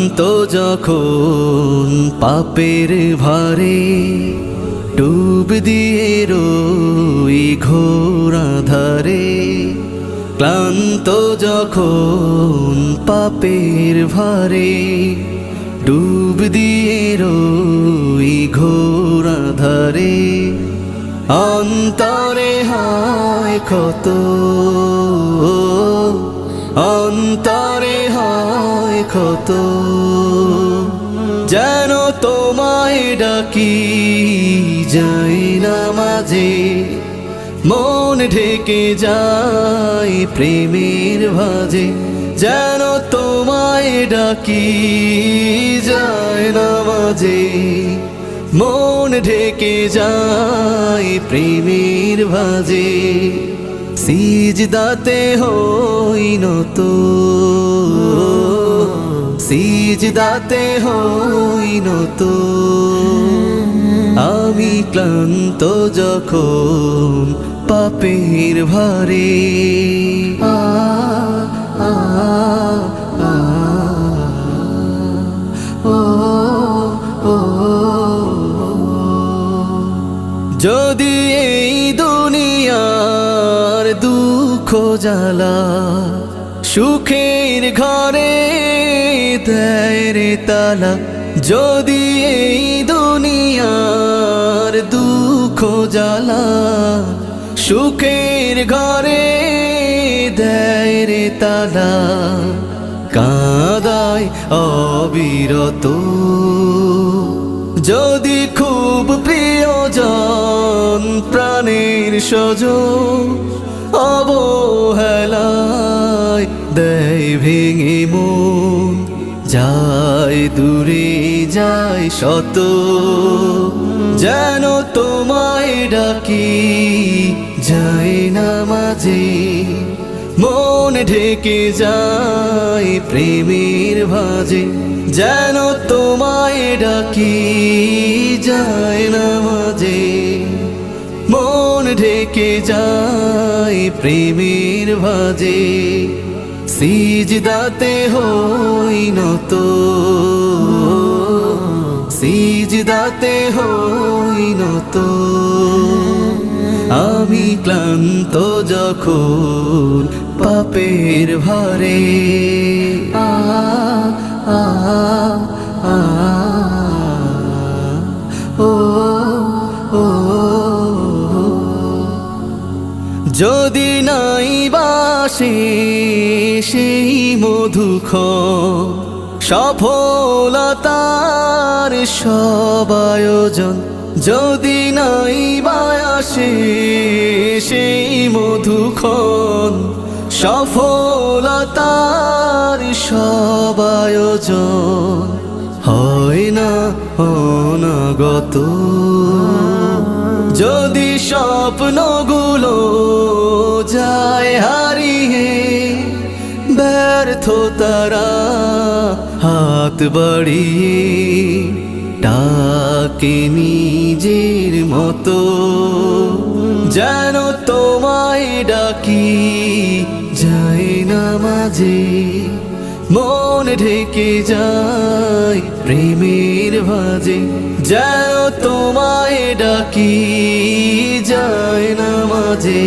ক্লান্ত যখন পাপের ভারে ডুব দিয়ে রই ঘোর ধারে ক্লান্ত যখন পাপের ভারে ডুব দিয়ে রই ঘোর ধারে অন্তরে হয় ক্ষত অন্তরে হয় ক্ষত যেন তোমায় ডাকি, যাই না মাঝে। মন ঢেকে যায় প্রেমের ভাজে। যেন তোমায় ডাকি যায় না মাঝে। মন ঢেকে যায় প্রেমের ভাজে। সিজদাতে হই নত। সিজদাতে হই নত আমি ক্লান্ত যখন পাপের ভারে। আ আ ও ও। যদি এই দুনিয়ার দুঃখ জ্বালা সুখের ঘরে দেয় রে তালা, যদি এই দুনিয়ার দুঃখ জ্বালা, সুখের ঘরে দেয় রে তালা, কাদায় অবিরত। যদি খুব প্রিয়জন প্রাণের সজ অবহেলায় দেয় ভেঙে মন যায় দূরে যায় শত, যেন তোমায় ডাকি। যায় না মাঝে মন ঢেকে যায় প্রেমের ভাজে, যেন তোমায় ডাকি। যায় না মাঝে মন ঢেকে যায় প্রেমের ভাজে। সিজদাতে হই নত। সিজদাতে হই নত। আমি ক্লান্ত যখন পাপের ভারে। আ যদি নাই বাসে সেই মধুখ সফলতার সব আয়োজন। যদি নাই বায়াসে সেই মধুক্ষণ, সফলতার সব আয়োজন। হয় না অনাগত যদি স্বপ্নগুলো যায় হারিয়ে ব্যর্থ তারা হাত বাড়িয়ে ডাকে নিজের মতো, যেন তোমায় ডাকি যায় না মাঝে। মন ঢেকে যায় প্রেমের ভাজে। যেন তোমায় ডাকি যায় না মাঝে।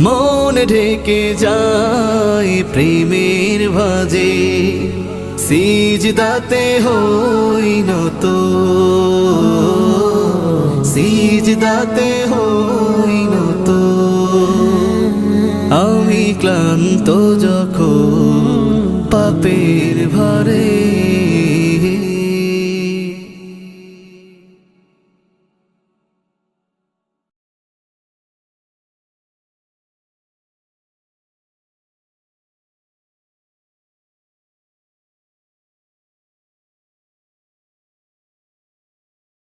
মন ঢেকে যায় প্রেমের ভাজে। সিজদাতে হই নত সিজদাতে হই নত আমি ক্লান্ত যখন পাপের ভারে।